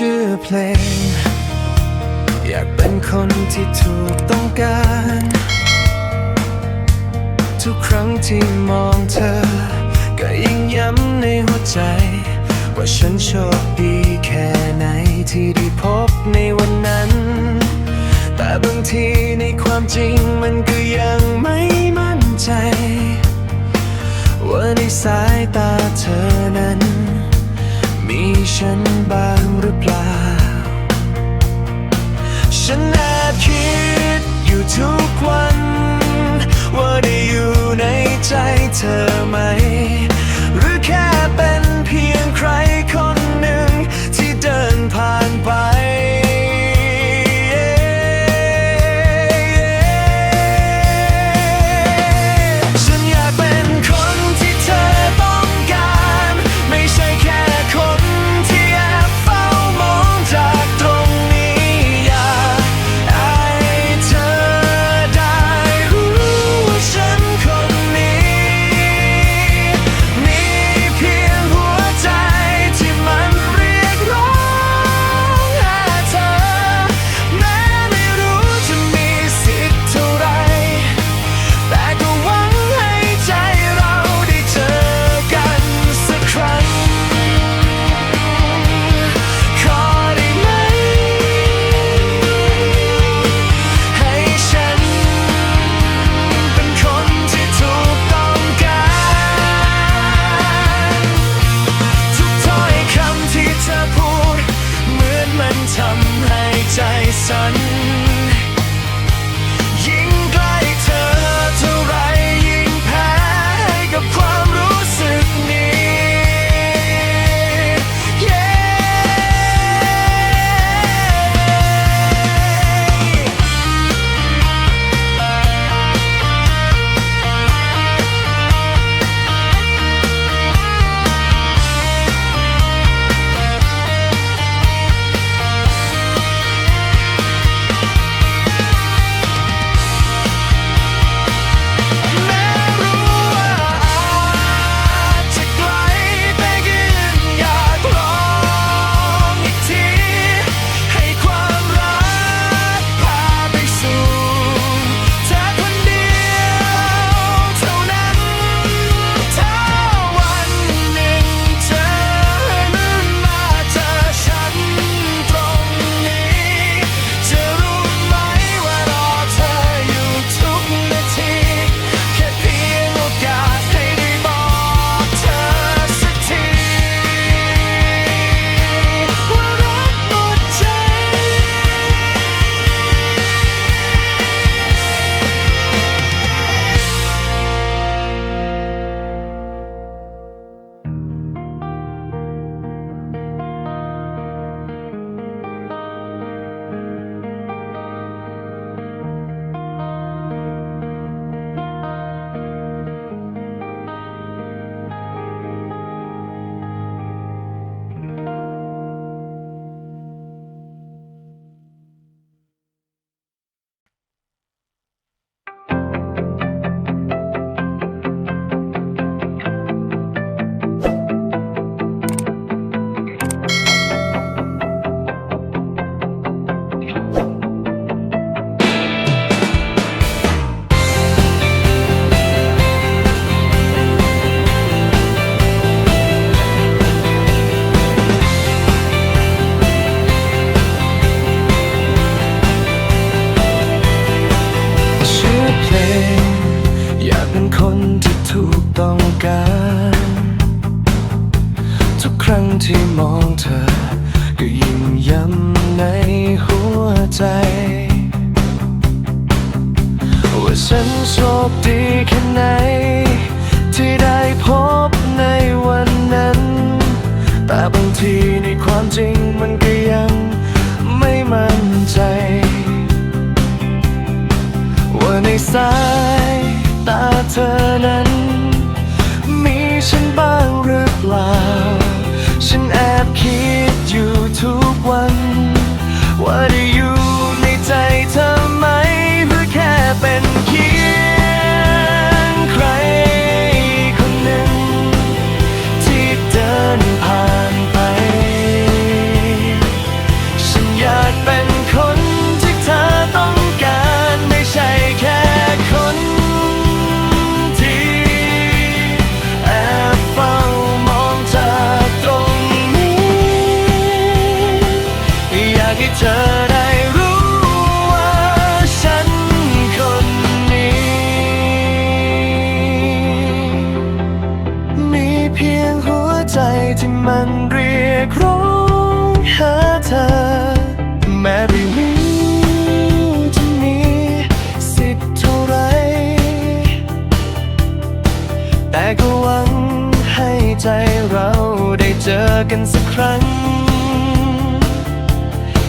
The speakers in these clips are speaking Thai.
ชื่อเพลง อยากเป็นคนที่ถูกต้องการ ทุกครั้งที่มองเธอ ก็ยิ่งย้ำในหัวใจ ว่าฉันโชคดีแค่ไหนที่ได้พบในวันนั้น แต่บางทีในความจริงมันก็ยังไม่มั่นใจ ว่าในสายตาเธอนั้น มีฉันบ้างหรือเปล่า ฉันแอบคิดอยู่ทุกวัน ว่าได้อยู่ในใจเธอไหม หรือแค่เป็น ใครั้งที่มองเธอ ก็ยิ่งย้ำในหัวใจ ว่าฉันโชคดีแค่ไหน ที่ได้พบในวันนั้น แต่บางทีในความจริงมันก็ยังไม่มั่นใจ ว่าในสาย ฉันแอบคิด เพียงหัวใจที่มันเรียกร้องหาเธอ แม้ไม่มีจะมีสิทธิ์เท่าไร แต่ก็หวังให้ใจเราได้เจอกันสักครั้ง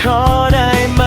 ขอได้ไหม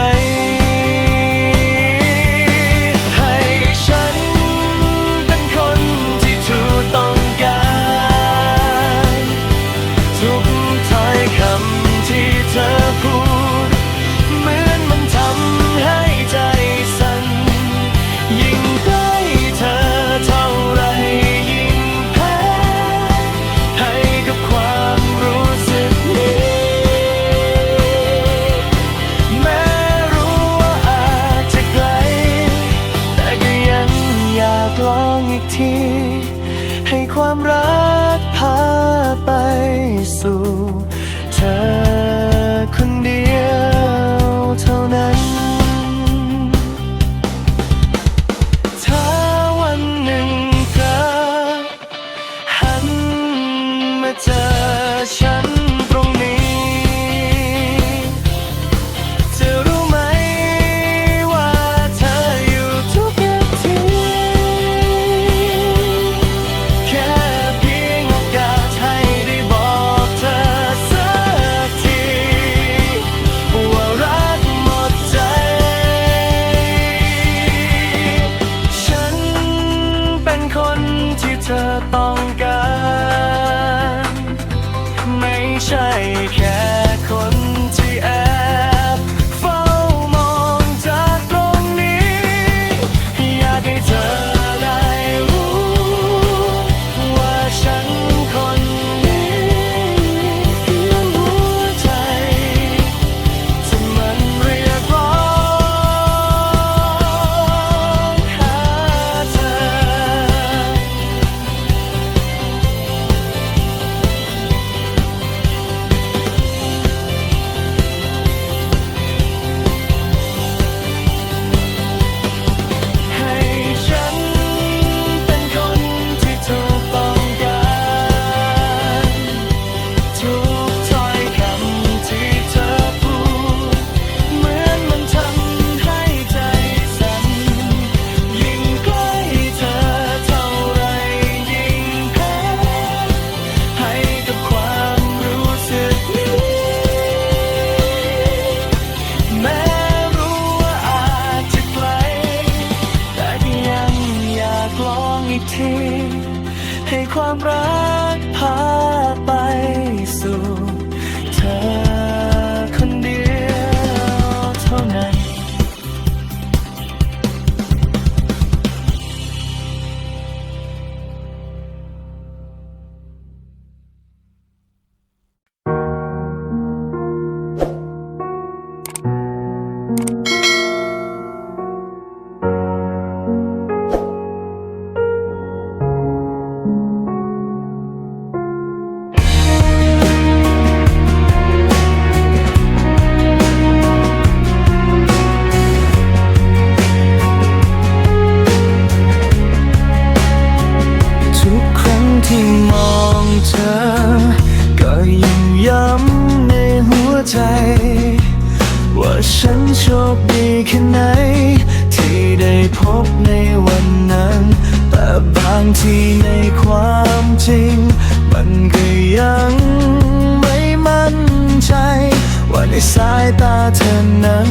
ในสายตาเธอนั้น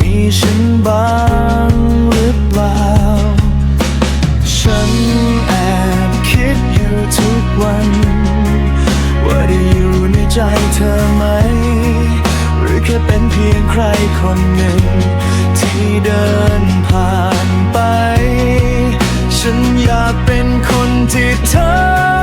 มีฉันบ้างหรือเปล่า ฉันแอบคิดอยู่ทุกวัน ว่าได้อยู่ในใจเธอไหม หรือแค่เป็นเพียงใครคนหนึ่ง ที่เดินผ่านไป ฉันอยากเป็นคนที่เธอ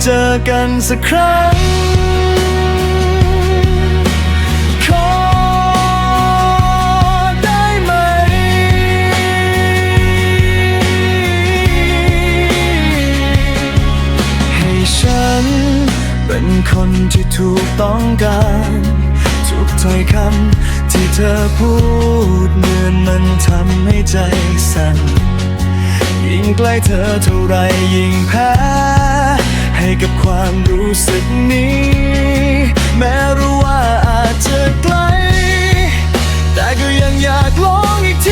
เจอกันสักครั้ง ขอได้ไหม ให้ฉันเป็นคนที่ถูกต้องการทุกถ้อยคำที่เธอพูดเหมือนมันทำให้ใจสั่นยิ่งใกล้เธอเท่าไรยิ่งแพ้ ให้กับความรู้สึกนี้ แม้รู้ว่าอาจจะไกล แต่ก็ยังอยากลองอีกที